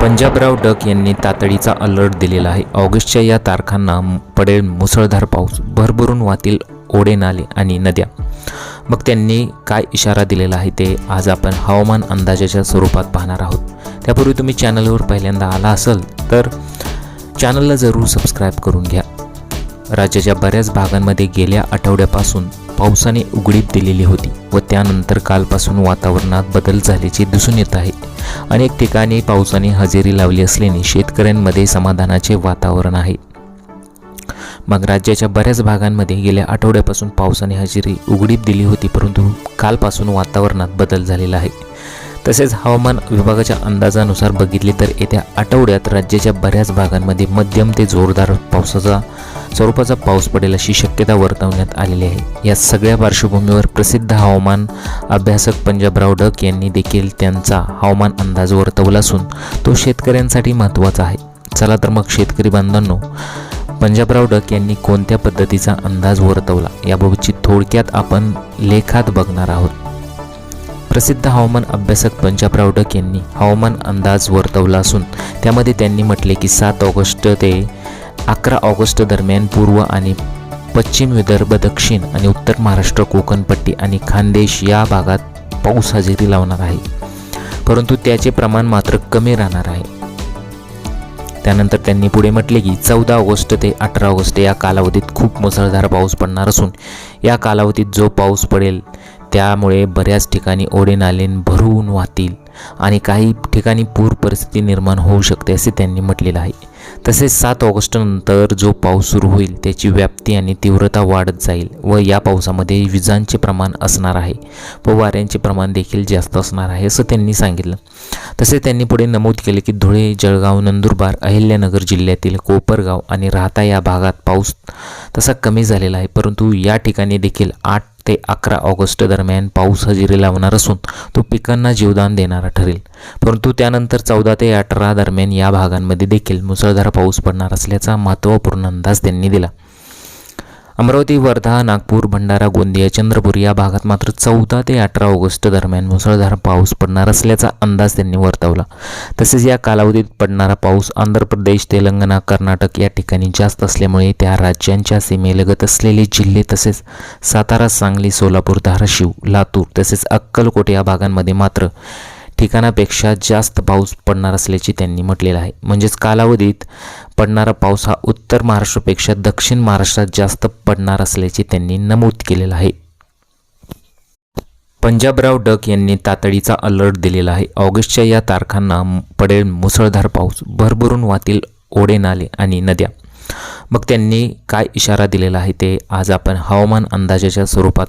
Panjabrao duck यांनी तातडीचा alert दिलेला आहे. ऑगस्टच्या या तारखांना पडेल मुसळधार पाऊस भरभरून वातील ओढे नाले आणि नद्या. मग त्यांनी काय इशारा दिलेला आहे ते आज आपण हवामान अंदाजाच्या स्वरूपात पाहणार आहोत. त्यापूर्वी तुम्ही चॅनलवर पहिल्यांदा आला असाल तर चॅनलला जरूर सबस्क्राईब करून घ्या. राज्याच्या बऱ्याच भागांमध्ये गेल्या आठवड्यापासून पावसाने उघडीप दिलेली होती. व त्यानंतर कालपासून वातावरणात बदल झाल्याचे दिसून येत आहे. अनेक ठिकाणी पावसाने हजेरी लावली असल्याने शेतकऱ्यांमध्ये समाधानाचे वातावरण आहे. मग राज्याच्या बऱ्याच भागांमध्ये गेल्या आठवड्यापासून पावसाने हजेरी उघडीप दिली होती परंतु कालपासून वातावरणात बदल झालेला आहे. तसेच हवामान विभागाच्या अंदाजानुसार बघितले तर येत्या आठवड्यात राज्याच्या बऱ्याच भागांमध्ये मध्यम ते जोरदार पावसाचा स्वरूपाचा पाऊस पडेल अशी शक्यता वर्तवण्यात आलेली आहे. या सगळ्या पार्श्वभूमीवर प्रसिद्ध हवामान अभ्यासक पंजाबराव डक यांनी देखील त्यांचा हवामान अंदाज वर्तवला असून तो शेतकऱ्यांसाठी महत्त्वाचा आहे. चला तर मग शेतकरी बांधवांनो पंजाबराव डक यांनी कोणत्या पद्धतीचा अंदाज वर्तवला? याबाबतची थोडक्यात आपण लेखात बघणार आहोत. प्रसिद्ध हवामान अभ्यासक पंजाब रावडक यांनी हवामान अंदाज वर्तवला असून त्यामध्ये त्यांनी म्हटले की सात ऑगस्ट ते अकरा ऑगस्ट दरम्यान पूर्व आणि पश्चिम विदर्भ दक्षिण आणि उत्तर महाराष्ट्र कोकणपट्टी आणि खानदेश या भागात पाऊस हजेरी लावणार आहे. परंतु त्याचे प्रमाण मात्र कमी राहणार आहे. त्यानंतर त्यांनी पुढे म्हटले की चौदा ऑगस्ट ते अठरा ऑगस्ट या कालावधीत खूप मुसळधार पाऊस पडणार असून या कालावधीत जो पाऊस पडेल त्यामुळे बऱ्याच ठिकाणी ओढे नाले भरून वाहतील आणि काही ठिकाणी पूर परिस्थिती निर्माण होऊ शकते असे त्यांनी म्हटलेलं आहे. तसेच सात ऑगस्टनंतर जो पाऊस सुरू होईल त्याची व्याप्ती आणि तीव्रता वाढत जाईल व या पावसामध्ये विजांचे प्रमाण असणार आहे व वाऱ्यांचे प्रमाण देखील जास्त असणार आहे असं त्यांनी सांगितलं. तसे त्यांनी पुढे नमूद केले की धुळे जळगाव नंदुरबार अहिल्यानगर जिल्ह्यातील कोपरगाव आणि राहता या भागात पाऊस तसा कमी झालेला आहे. परंतु या ठिकाणी देखील आठ ते अकरा ऑगस्ट दरम्यान पाऊस हजेरी लावणार असून तो पिकांना जीवदान देणारा ठरेल. परंतु त्यानंतर चौदा ते अठरा दरम्यान या भागांमध्ये देखील मुसळधार पाऊस पडणार असल्याचा महत्त्वपूर्ण अंदाज त्यांनी दिला. अमरावती वर्धा नागपूर भंडारा गोंदिया चंद्रपूर या भागात मात्र चौदा ते अठरा ऑगस्ट दरम्यान मुसळधार पाऊस पडणार असल्याचा अंदाज त्यांनी वर्तवला. तसेच या कालावधीत पडणारा पाऊस आंध्र प्रदेश तेलंगणा कर्नाटक या ठिकाणी जास्त असल्यामुळे त्या राज्यांच्या सीमेलगत असलेले जिल्हे तसेच सातारा सांगली सोलापूर धाराशिव लातूर तसेच अक्कलकोट या भागांमध्ये मात्र ठिकाणापेक्षा जास्त पाऊस पडणार असल्याचे त्यांनी म्हटलेलं आहे. म्हणजेच कालावधीत पडणारा पाऊस हा उत्तर महाराष्ट्रापेक्षा दक्षिण महाराष्ट्रात जास्त पडणार असल्याचे त्यांनी नमूद केलेलं आहे. पंजाबराव डक यांनी तातडीचा अलर्ट दिलेला आहे. ऑगस्टच्या या तारखांना पडेल मुसळधार पाऊस भरभरून वातील ओढे नाले आणि नद्या. मग त्यांनी काय इशारा दिलेला आहे ते आज आपण हवामान अंदाजाच्या स्वरूपात